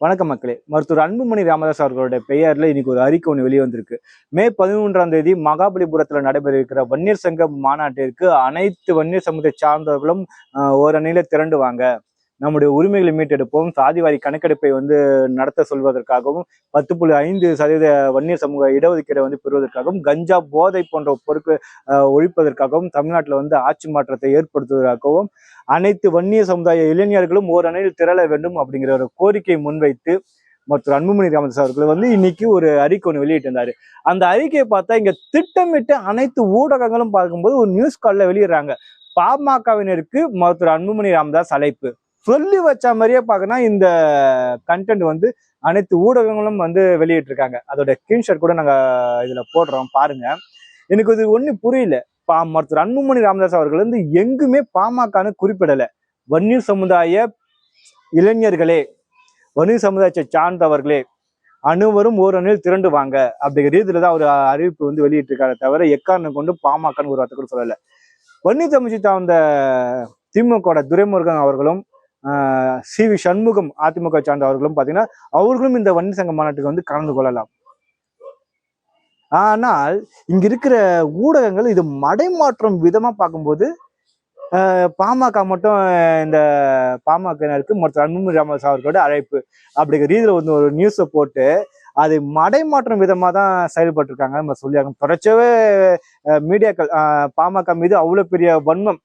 வணக்கம் மக்களே. மருத்துவர் அன்புமணி ராமதாஸ் அவர்களுடைய பெயர்ல இன்னைக்கு ஒரு அறிக்கை ஒன்று வெளியே வந்திருக்கு. மே பதிமூன்றாம் தேதி மகாபலிபுரத்துல நடைபெற இருக்கிற வன்னியர் சங்க மாநாட்டிற்கு அனைத்து வன்னியர் சமூகத்தை சார்ந்தவர்களும் ஆஹ், ஓரணியில திரண்டு வாங்க நம்முடைய உரிமைகளை மீட்டெடுப்போம். சாதிவாரி கணக்கெடுப்பை வந்து நடத்த சொல்வதற்காகவும் பத்து புள்ளி ஐந்து சதவீத வன்னியர் சமூக இடஒதுக்கீடை வந்து பெறுவதற்காகவும் கஞ்சா போதை போன்ற பொருட்கள் ஒழிப்பதற்காகவும் தமிழ்நாட்டில் வந்து ஆட்சி மாற்றத்தை ஏற்படுத்துவதற்காகவும் அனைத்து வன்னிய சமுதாய இளைஞர்களும் ஓரணியில் திரள வேண்டும் அப்படிங்கிற ஒரு கோரிக்கையை முன்வைத்து மருத்துவர் அன்புமணி ராமதாஸ் அவர்கள் வந்து இன்னைக்கு ஒரு அறிக்கை ஒன்று வெளியிட்டிருந்தாரு. அந்த அறிக்கையை பார்த்தா இங்க திட்டமிட்டு அனைத்து ஊடகங்களும் பார்க்கும்போது ஒரு நியூஸ் காலில் வெளியிடுறாங்க. பாமகவினருக்கு மருத்துவர் அன்புமணி ராமதாஸ் அழைப்பு. சொல்லி வச்ச மாதிரியே பார்க்கணும் இந்த கண்டென்ட் வந்து அனைத்து ஊடகங்களும் வந்து வெளியிட்டிருக்காங்க. அதோட ஸ்கிரீன்ஷாட் கூட நாங்கள் இதில் போடுறோம். பாருங்க. எனக்கு இது ஒன்றும் புரியல. பா மருத்துவர் அன்புமணி ராமதாஸ் அவர்கள் வந்து எங்குமே பாமகன்னு குறிப்பிடலை. வன்னிய சமுதாய இளைஞர்களே வன்னிய சமுதாயத்தை சார்ந்தவர்களே அனைவரும் ஓரணியில் திரண்டு வாங்க அப்படிங்கிற ரீதியில தான் ஒரு அறிவிப்பு வந்து வெளியிட்டிருக்காரு தவிர எக்காரணம் கொண்டு பாமகன்னு ஒரு வார்த்தை கூட சொல்லலை. வன்னிய தமிழ்ச்சி சார்ந்த திமுக துரைமுருகன் அவர்களும் சி வி சண்முகம் அதிமுக சார்ந்தவர்களும் பார்த்தீங்கன்னா அவர்களும் இந்த வன்னி சங்க மாநாட்டுக்கு வந்து கலந்து கொள்ளலாம். ஆனால் இங்க இருக்கிற ஊடகங்கள் இது மடைமாற்றம் விதமா பார்க்கும்போது பாமக மட்டும் இந்த பாமகனருக்கு மற்ற அன்புமணி ராமதாஸ் அவர்களோட அழைப்பு அப்படிங்கிற ரீதியில் வந்து ஒரு நியூஸை போட்டு அது மடைமாற்றம் விதமாக தான் செயல்பட்டிருக்காங்க நம்ம சொல்லியாங்க தொடர்ச்சியாகவே மீடியாக்கள் பாமக மீது அவ்வளோ பெரிய வன்மம்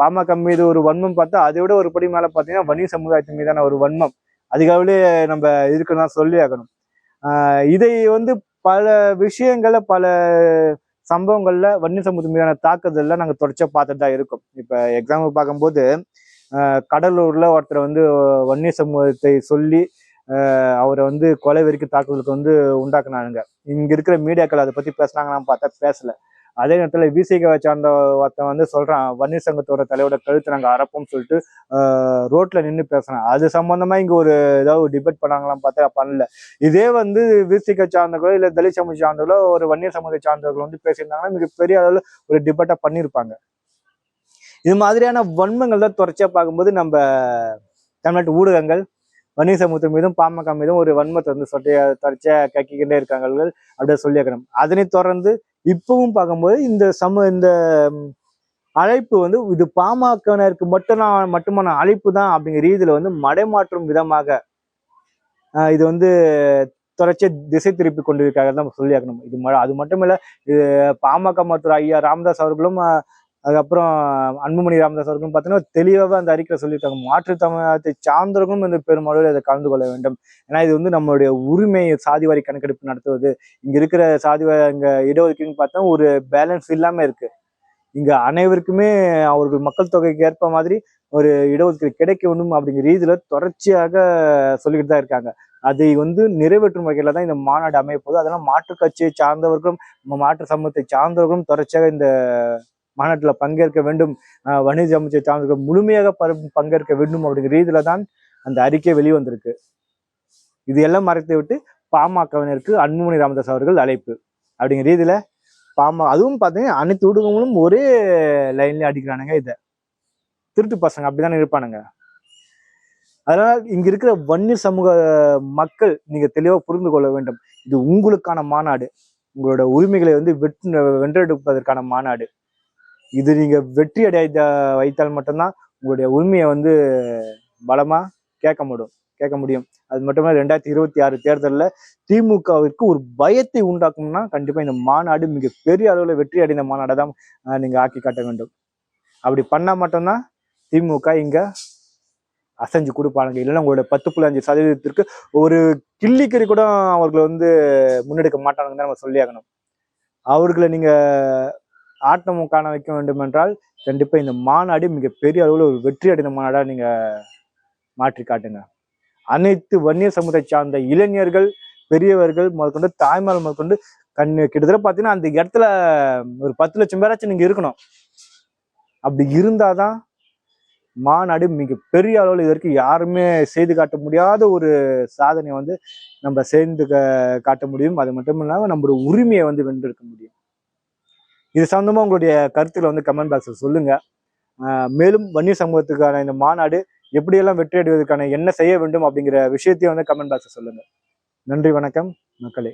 பாமக மீது ஒரு வன்மம் பார்த்தா அதை விட ஒரு படி மேல பாத்தீங்கன்னா வன்னிய சமுதாயத்தின் மீதான ஒரு வன்மம். அதிகாவிலே நம்ம இருக்குன்னு தான் சொல்லி ஆகணும். இதை வந்து பல விஷயங்கள்ல பல சம்பவங்கள்ல வன்னிய சமூகத்தின் மீதான தாக்குதல்ல நாங்க தொடர்ச்சியா பார்த்துட்டு தான் இருக்கோம். இப்ப எக்ஸாம்பிள் பார்க்கும்போது கடலூர்ல ஒருத்தர் வந்து வன்னிய சமூகத்தை சொல்லி அவரை வந்து கொலை வெறிக்கு தாக்குதலுக்கு வந்து உண்டாக்குனானுங்க இங்க இருக்கிற மீடியாக்கள் அதை பத்தி பேசுனாங்கன்னு பார்த்தா பேசல. அதே நேரத்தில் விசிகவை சார்ந்த ஒருத்தன் வந்து சொல்கிறான் வன்னியர் சங்கத்தோட தலையோட கழுத்து நாங்கள் அறப்போம்னு சொல்லிட்டு ரோட்டில் நின்று பேசுகிறேன் அது சம்மந்தமாக இங்கே ஒரு ஏதாவது டிபேட் பண்ணாங்களாம் பார்த்தா பண்ணல. இதே வந்து விசிக சார்ந்தவர்களோ இல்லை தலித் சமூக சார்ந்தவர்களோ ஒரு வன்னியர் சமூக சார்ந்தவர்கள் வந்து பேசியிருந்தாங்கன்னா மிக பெரிய அளவில் ஒரு டிபேட்டாக பண்ணியிருப்பாங்க. இது மாதிரியான வன்மங்கள் தான் தொடர்ச்சியாக பார்க்கும்போது நம்ம தமிழ்நாட்டு ஊடகங்கள் வன்னிய சமூகத்தின் மீதும் பாமக மீதும் ஒரு வன்மத்தை வந்து சொட்டைய தொடர்ச்சியாக கக்கிக்கிட்டே இருக்காங்க அப்படியே சொல்லியிருக்கணும் அதனை தொடர்ந்து இப்பவும் பார்க்கும்போது இந்த சம இந்த அழைப்பு வந்து இது பாமகவினருக்கு மட்டும் நான் மட்டுமான அழைப்பு தான் அப்படிங்கிற ரீதியில் வந்து மடைமாற்றும் விதமாக இது வந்து தொடர்ச்சியா திசை திருப்பி கொண்டிருக்காங்க தான் சொல்லியாக்கணும் இது அது மட்டும் இல்லை இது பாமக மருத்துவர் ஐயா ராமதாஸ் அவர்களும் அதுக்கப்புறம் அன்புமணி ராமதாஸ் அவர்களும் பார்த்தீங்கன்னா தெளிவாக அந்த அறிக்கையில் சொல்லியிருக்காங்க. மாற்று தமிழகத்தை சார்ந்தவர்களும் இந்த பெருமளவில் இதை கலந்து கொள்ள வேண்டும். ஏன்னா இது வந்து நம்மளுடைய உரிமை சாதிவாரி கணக்கெடுப்பு நடத்துவது. இங்கே இருக்கிற சாதிவாரி இங்கே இடஒதுக்கீடுன்னு பார்த்தா ஒரு பேலன்ஸ் இல்லாமல் இருக்கு. இங்கே அனைவருக்குமே அவர்கள் மக்கள் தொகைக்கு ஏற்ப மாதிரி ஒரு இடஒதுக்கீடு கிடைக்க வேண்டும் அப்படிங்கிற ரீதியில் தொடர்ச்சியாக சொல்லிக்கிட்டு தான் இருக்காங்க. அதை வந்து நிறைவேற்றும் வகையில் தான் இந்த மாநாடு அமைய போகுது. அதெல்லாம் மாற்றுக் கட்சியை சார்ந்தவர்களும் நம்ம மாற்று சமூகத்தை சார்ந்தவர்களும் தொடர்ச்சியாக இந்த மாநாட்டில் பங்கேற்க வேண்டும். வணிக அமைச்சை சார்ந்தவர்கள் முழுமையாக பங்கேற்க வேண்டும் அப்படிங்கிற ரீதியில தான் அந்த அறிக்கை வெளிவந்திருக்கு. இது எல்லாம் மறைத்து விட்டு பாமகவினருக்கு அன்புமணி ராமதாஸ் அவர்கள் அழைப்பு அப்படிங்கிற ரீதியில பாமக அதுவும் பார்த்தீங்கன்னா அனைத்து ஊடகங்களும் ஒரே லைன்லேயே அடிக்கிறானுங்க இதை. திருட்டு பசங்க அப்படிதானே இருப்பானுங்க. அதனால் இங்க இருக்கிற வன்னியர் சமூக மக்கள் நீங்க தெளிவா புரிந்து கொள்ள வேண்டும். இது உங்களுக்கான மாநாடு. உங்களோட உரிமைகளை வந்து வெற்றி வென்றெடுப்பதற்கான மாநாடு. இது நீங்க வெற்றி அடைய வைத்தால் மட்டும்தான் உங்களுடைய உரிமையை வந்து பலமா கேட்க முடியும் கேட்க முடியும். அது மட்டுமே ரெண்டாயிரத்தி இருபத்தி ஆறு தேர்தலில் திமுகவிற்கு ஒரு பயத்தை உண்டாக்கணும்னா கண்டிப்பா இந்த மாநாடு மிக பெரிய அளவில் வெற்றி அடைந்த மாநாடை தான் நீங்கள் நீங்க ஆக்கி காட்ட வேண்டும். அப்படி பண்ணா மட்டும்தான் திமுக இங்க அசைஞ்சு கொடுப்பாங்க இல்லைன்னா உங்களோட பத்து புள்ளி அஞ்சு சதவீதத்திற்கு ஒரு கிள்ளிக்கறி கூட அவர்களை வந்து முன்னெடுக்க மாட்டாங்கன்னு தான் நம்ம சொல்லியாகணும். அவர்களை நீங்க ஆட்டம் காண வைக்க வேண்டும் என்றால் கண்டிப்பா இந்த மாநாடு மிகப்பெரிய அளவில் ஒரு வெற்றி அடைந்த மாநாடா நீங்க மாற்றி காட்டுங்க. அனைத்து வன்னியர் சமூகத்தை சார்ந்த இளைஞர்கள் பெரியவர்கள் முதற்கொண்டு தாய்மார் முதற்கொண்டு கண் கிட்டத்தட்ட பாத்தீங்கன்னா அந்த இடத்துல ஒரு பத்து லட்சம் பேராச்சும் நீங்க இருக்கணும். அப்படி இருந்தாதான் மாநாடு மிக பெரிய அளவில் இதற்கு யாருமே செய்து காட்ட முடியாத ஒரு சாதனையை வந்து நம்ம சேர்ந்து காட்ட முடியும். அது மட்டும் இல்லாமல் நம்மளோட உரிமையை வந்து வென்றெடுக்க முடியும். இது சம்மந்தமாக உங்களுடைய கருத்துக்களை வந்து கமெண்ட் பாக்ஸில் சொல்லுங்கள் மேலும் வன்னியர் சமூகத்துக்கான இந்த மாநாடு எப்படியெல்லாம் வெற்றி அடைவதற்கான என்ன செய்ய வேண்டும் அப்படிங்கிற விஷயத்தையும் வந்து கமெண்ட் பாக்ஸில் சொல்லுங்கள் நன்றி வணக்கம் மக்களே.